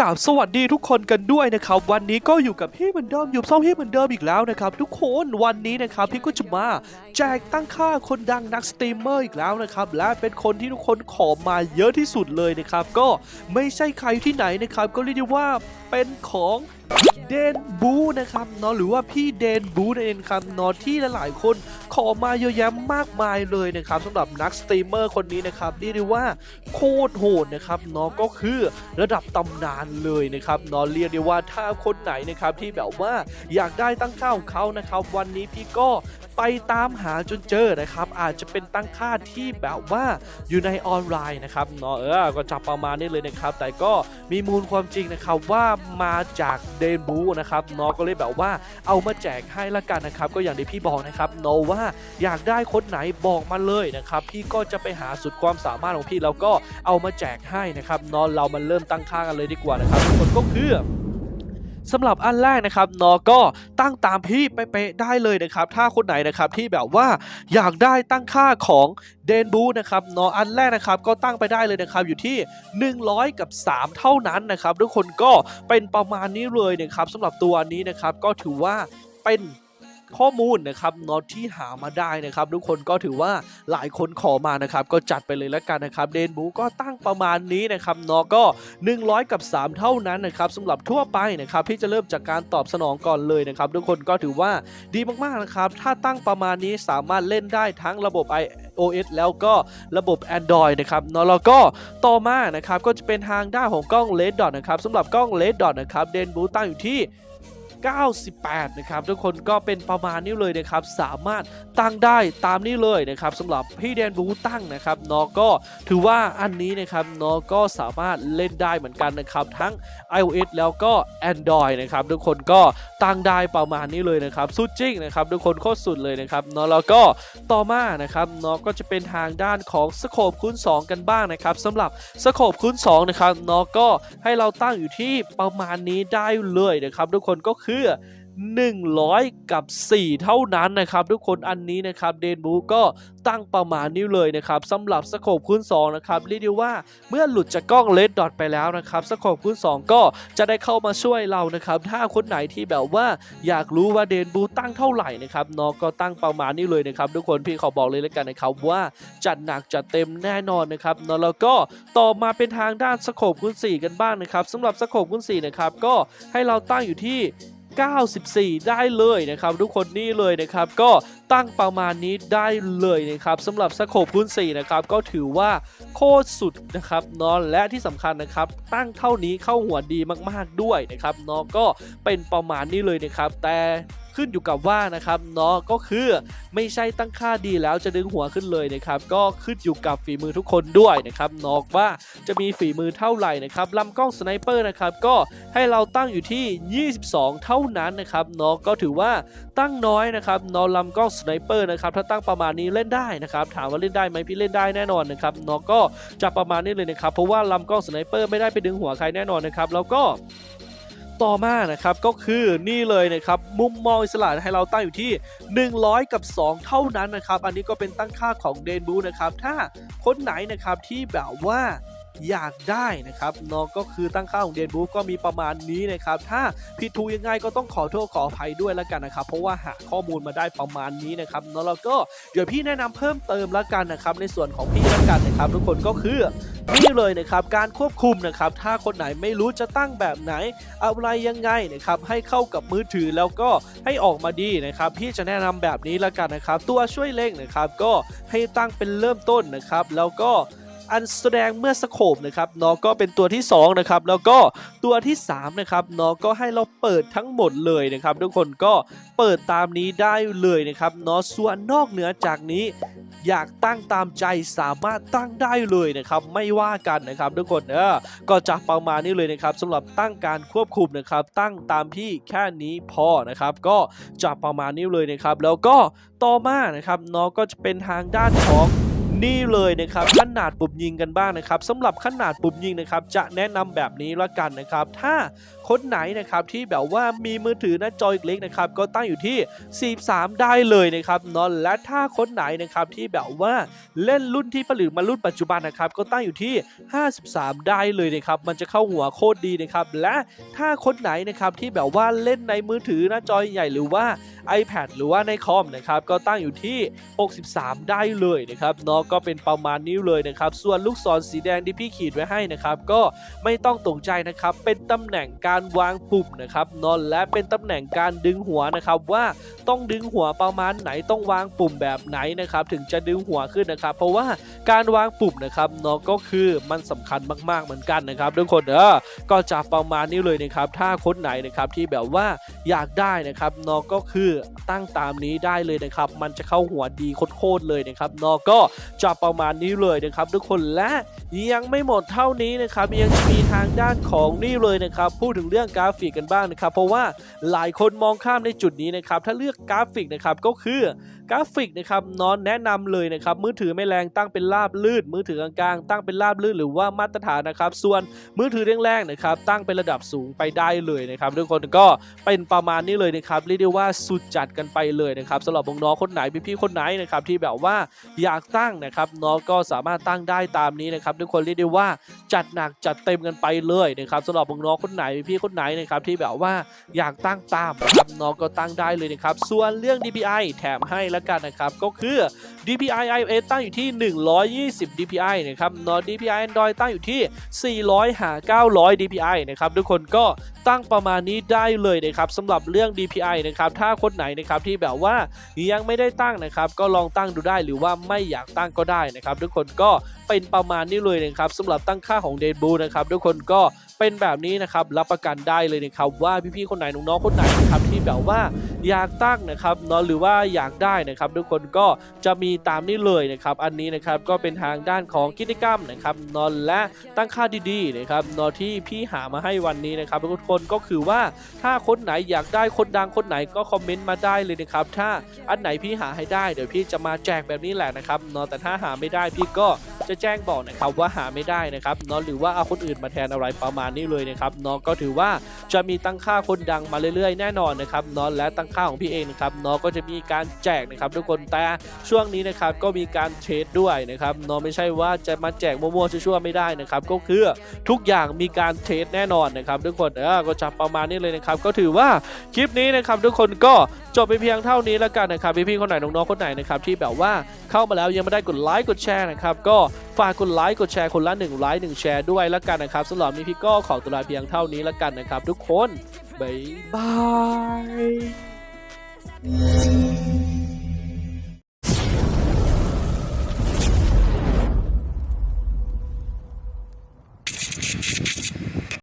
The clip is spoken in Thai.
กราบสวัสดีทุกคนกันด้วยนะครับ วันนี้ก็อยู่กับพี่เหมือนเดิมอยู่ซ่อมพี่เหมือนเดิมอีกแล้วนะครับ ทุกคนวันนี้นะครับพี่ก็จะมาแจกตั้งค่าคนดังนักสตรีมเมอร์อีกแล้วนะครับและเป็นคนที่ทุกคนขอมาเยอะที่สุดเลยนะครับ ก็ไม่ใช่ใครที่ไหนนะครับ ก็เรียกได้ว่าเป็นของ เดนบูนะครับเนาะหรือว่าพี่เดนบูนั่นเองครับเนาะที่หลายๆคนขอมาเยอะแยะมากมายเลยนะครับสำหรับนักสตรีมเมอร์คนนี้นะครับเรียกได้ว่าโคตรโหดนะครับเนาะก็คือระดับตำนานเลยนะครับเนอนเรียกได้ว่าถ้าคนไหนนะครับที่แบบว่าอยากได้ตั้งค่าของเขานะครับ วันนี้พี่ก็ ไปตามหาจนเจอนะครับ อาจจะเป็นตั้งค่าที่แบบว่าอยู่ในออนไลน์นะครับเนาะเออก็จับประมาณนี้เลยนะครับ แต่ก็มีมูลความจริงนะครับว่ามาจากเดนบูนะครับเนาะก็เลยแบบว่าเอามาแจกให้ละกันนะครับ ก็อย่างที่พี่บอกนะครับเนาะว่าอยากได้คนไหนบอกมาเลยนะครับ พี่ก็จะไปหาสุดความสามารถของพี่แล้วก็เอามาแจกให้นะครับเนาะเรามาเริ่มตั้งค่ากันเลยดีกว่านะครับทุกคนก็คือ สำหรับอันแรกนะครับนอก็ตั้งตามพี่เป๊ะๆได้เลยนะครับ ถ้าคนไหนนะครับที่แบบว่าอยากได้ตั้งค่าของเดนบูนะครับนออันแรกนะครับก็ตั้งไปได้เลยนะครับอยู่ที่ 100 กับ 3 เท่านั้นนะครับทุกคนก็เป็นประมาณนี้เลยนะครับสำหรับตัวนี้นะครับก็ถือว่าเป็น ข้อมูลนะครับเนาะที่หามาได้นะครับทุกคนก็ถือว่าหลายคนขอมานะครับก็จัดไปเลยแล้วกันนะครับเดนบูก็ตั้งประมาณนี้นะครับเนาะก็ 100 กับ 3 เท่านั้นนะครับสำหรับทั่วไปนะครับพี่จะเริ่มจากการตอบสนองก่อนเลยนะครับทุกคนก็ถือว่าดีมากๆนะครับถ้าตั้งประมาณนี้สามารถเล่นได้ทั้งระบบ iOS แล้วก็ระบบ Android นะครับเนาะแล้วก็ต่อมานะครับก็จะเป็นทางด้านของกล้อง Red Dot นะครับสำหรับกล้อง Red Dot นะครับเดนบูตั้งอยู่ที่ 98 นะครับ ทุกคนก็เป็นประมาณนี้เลยนะครับ สามารถตั้งได้ตามนี้เลยนะครับสำหรับพี่แดนบูตั้งนะครับเนาะก็ถือว่าอันนี้นะครับเนาะก็สามารถเล่นได้เหมือนกันนะครับ ทั้ง iOS แล้วก็ Android นะครับ ทุกคนก็ตั้งได้ประมาณนี้เลยนะครับสุดจริงนะครับ ทุกคนโคตรสุดเลยนะครับเนาะแล้วก็ต่อมานะครับเนาะก็จะเป็นทางด้านของสโคปคูณ2 กันบ้างนะครับสำหรับสโคปคูณ2นะครับเนาะก็ให้เราตั้งอยู่ที่ประมาณนี้ได้เลยนะครับ ทุกคนก็คือ 100 กับ 4 เท่านั้นนะครับ ทุกคนอันนี้นะครับเดนบูก็ตั้งประมาณนี้เลยนะครับสำหรับสโคปคูณ2นะครับเรียกได้ว่าเมื่อหลุดจากกล้องเลดดอทไปแล้วนะครับสโคปคูณ2 ก็จะได้เข้ามาช่วยเรานะครับถ้าคนไหนที่แบบว่าอยากรู้ว่าเดนบูตั้งเท่าไหร่นะครับน้องก็ตั้งประมาณนี้เลยนะครับทุกคนพี่ขอบอกเลยแล้วกันนะครับว่าจัดหนักจัดเต็มแน่นอนนะครับเนาะแล้วก็ต่อมาเป็นทางด้านสโคปคูณ4 กันบ้างนะครับสำหรับสโคปคูณ4นะครับก็ให้เราตั้งอยู่ที่ 94 ได้เลยนะครับ ทุกคนนี่เลยนะครับ ก็ตั้งประมาณนี้ได้เลยนะครับสำหรับสโคปคูณ4นะครับก็ถือว่าโคตรสุดนะครับเนอนและที่สำคัญนะครับ ตั้งเท่านี้เข้าหัวดีมากๆด้วยนะครับเนาะก็เป็นประมาณนี้เลยนะครับแต่ ขึ้นอยู่กับว่านะครับเนาะก็คือไม่ใช่ตั้งค่าดีแล้วจะดึงหัวขึ้นเลยนะครับก็ขึ้นอยู่กับฝีมือทุกคนด้วยนะครับนอกว่าจะมีฝีมือเท่าไหร่นะครับลำกล้องสไนเปอร์นะครับก็ให้เราตั้งอยู่ที่ 22 เท่านั้นนะครับเนาะก็ถือว่าตั้งน้อยนะครับนอลำกล้องสไนเปอร์นะครับถ้าตั้งประมาณนี้เล่นได้นะครับถามว่าเล่นได้ไหมพี่เล่นได้แน่นอนนะครับนาะก็จะประมาณนี้เลยนะครับเพราะว่าลำกล้องสไนเปอร์ไม่ได้ไปดึงหัวใครแน่นอนนะครับแล้วก็ ต่อมานะครับก็คือนี่เลยนะครับมุมมองอิสระให้เราตั้งอยู่ที่ 100 กับ 2 เท่านั้นนะครับ อันนี้ก็เป็นตั้งค่าของเดนบูนะครับถ้าคนไหนนะครับที่แบบว่า อยากได้นะครับเนาะก็คือตั้งค่าของเดนบูก็มีประมาณนี้นะครับถ้าผิดถูกยังไงก็ต้องขอโทษขออภัยด้วยแล้วกันนะครับเพราะว่าหาข้อมูลมาได้ประมาณนี้นะครับเนาะแล้วก็เดี๋ยวพี่แนะนำเพิ่มเติมแล้วกันนะครับในส่วนของพี่แล้วกันนะครับทุกคนก็คือนี่เลยนะครับการควบคุมนะครับถ้าคนไหนไม่รู้จะตั้งแบบไหนอะไรยังไงนะครับให้เข้ากับมือถือแล้วก็ให้ออกมาดีนะครับพี่จะแนะนำแบบนี้แล้วกันนะครับตัวช่วยเร่งนะครับก็ให้ตั้งเป็นเริ่มต้นนะครับแล้วก็ อันแสดงเมื่อสโคปนะครับเนาะก็เป็นตัวที่2นะครับแล้วก็ตัวที่3นะครับเนาะก็ให้เราเปิดทั้งหมดเลยนะครับ ทุกคนก็เปิดตามนี้ได้เลยนะครับเนาะส่วนนอกเหนือจากนี้ อยากตั้งตามใจสามารถตั้งได้เลยนะครับ ไม่ว่ากันนะครับ ทุกคนเออก็จะประมาณนี้เลยนะครับสำหรับตั้งการควบคุมนะครับ ตั้งตามพี่แค่นี้พอนะครับ ก็จะประมาณนี้เลยนะครับ แล้วก็ต่อมานะครับเนาะก็จะเป็นทางด้านของ นี่เลยนะครับขนาดปุ่มยิงกันบ้างนะครับสำหรับขนาดปุ่มยิงนะครับจะแนะนำแบบนี้ละกันนะครับ ถ้า คนไหนนะครับที่แบบว่ามีมือถือหน้าจอเล็กนะครับก็ตั้งอยู่ที่ 43 ได้เลยนะครับนอนและถ้าคนไหนนะครับที่แบบว่าเล่นรุ่นที่ผลิตมารุ่นปัจจุบันนะครับก็ตั้งอยู่ที่ 53 ได้เลยนะครับมันจะเข้าหัวโคตรดีนะครับและถ้าคนไหนนะครับที่แบบว่าเล่นในมือถือหน้าจอใหญ่หรือว่า iPad หรือว่าในคอมนะครับก็ตั้งอยู่ที่ 63 ได้เลยนะครับเนาะก็เป็นประมาณนี้เลยนะครับส่วนลูกศรสีแดงที่พี่ขีดไว้ให้นะครับก็ไม่ต้องตกใจนะครับเป็นตำแหน่งการการวางปุ่มนะครับนอนและเป็นตำแหน่งการดึงหัวนะครับว่าต้องดึงหัวประมาณไหนต้องวางปุ่มแบบไหนนะครับถึงจะดึงหัวขึ้นนะครับ เพราะว่าการวางปุ่มนะครับนาะก็คือมันสำคัญมากๆเหมือนกันนะครับทุกคนเออก็จะประมาณนี้เลยนะครับถ้าคนไหนนะครับที่แบบว่าอยากได้นะครับนาะก็คือตั้งตามนี้ได้เลยนะครับมันจะเข้าหัวดีโคตรเลยนะครับนาะก็จะประมาณนี้เลยนะครับทุกคนและยังไม่หมดเท่านี้นะครับยังมีทางด้านของนี่เลยนะครับพูดถึงเรื่องกราฟิกกันบ้างนะครับ เพราะว่าหลายคนมองข้ามในจุดนี้นะครับ ถ้าเลือกกราฟิกนะครับก็คือกราฟิกนะครับนอนแนะนำเลยนะครับมือถือไม่แรงตั้งเป็นราบลื่น มือถือกลางๆตั้งเป็นราบลื่นหรือว่ามาตรฐานนะครับ ส่วนมือถือแรงๆนะครับตั้งเป็นระดับสูงไปได้เลยนะครับทุกคนก็เป็นประมาณนี้เลยนะครับเรียกได้ว่าสุดจัดกันไปเลยนะครับสำหรับน้องๆคนไหนพี่ๆคนไหนนะครับที่แบบว่าอยากตั้งนะครับน้องก็สามารถตั้งได้ตามนี้นะครับทุกคนเรียกได้ว่าจัดหนักจัดเต็มกันไปเลยนะครับสำหรับน้องๆคนไหนพี่คนไหนนะครับที่แบบว่าอยากตั้งตามนะครับน้องก็ตั้งได้เลยนะครับ ส่วนเรื่อง DPI แถมให้แล้วกันนะครับ ก็คือ DPI iOS ตั้งอยู่ที่ 120 DPI นะครับนอ DPI Android ตั้งอยู่ที่ 400 หา 900 DPI นะครับทุกคนก็ตั้งประมาณนี้ได้เลยนะครับสำหรับเรื่อง DPI นะครับถ้าคนไหนนะครับที่แบบว่ายังไม่ได้ตั้งนะครับ ก็ลองตั้งดูได้หรือว่าไม่อยากตั้งก็ได้นะครับ ทุกคนก็เป็นประมาณนี้เลยนะครับสำหรับตั้งค่าของ d e b u นะครับทุกคนก็เป็นแบบนี้นะครับรับประกันได้เลยนะครับว่าพี่ๆคนไหนน้องๆคนไหนนะครับที่แบบว่าอยากตั้งนะครับเนาะหรือว่าอยากได้นะครับ ทุกคนก็จะมีตามนี้เลยนะครับ อันนี้นะครับก็เป็นทางด้านของกิจกรรมนะครับนอนและตั้งค่าดีๆนะครับนอนที่พี่หามาให้วันนี้นะครับทุกคนก็คือว่าถ้าคนไหนอยากได้คนดังคนไหนก็คอมเมนต์มาได้เลยนะครับถ้าอันไหนพี่หาให้ได้เดี๋ยวพี่จะมาแจกแบบนี้แหละนะครับนอะแต่ถ้าหาไม่ได้พี่ก็ จะแจ้งบอกนะครับว่าหาไม่ได้นะครับเนอะหรือว่าเอาคนอื่นมาแทนอะไรประมาณนี้เลยนะครับเนอะก็ถือว่าจะมีตั้งค่าคนดังมาเรื่อยๆ แน่นอนนะครับเนอะและตั้งค่าของพี่เองนะครับเนอะก็จะมีการแจกนะครับทุกคนแต่ช่วงนี้นะครับก็มีการเทรดด้วยนะครับเนอะไม่ใช่ว่าจะมาแจกมั่วๆชั่วๆไม่ได้นะครับก็คือทุกอย่างมีการเทรดแน่นอนนะครับทุกคนเออก็จะประมาณนี้เลยนะครับก็ถือว่าคลิปนี้นะครับทุกคนก็ จบไปเพียงเท่านี้แล้วกันนะครับพี่ๆคนไหนน้องๆคนไหนนะครับที่แบบว่าเข้ามาแล้วยังไม่ได้กดไลค์กดแชร์นะครับก็ฝากกดไลค์กดแชร์คนละ1ไลค์1แชร์ด้วยแล้วกันนะครับสำหรับนี้พี่ก็ขอตัวลาเพียงเท่านี้แล้วกันนะครับ ทุกคนบ๊ายบาย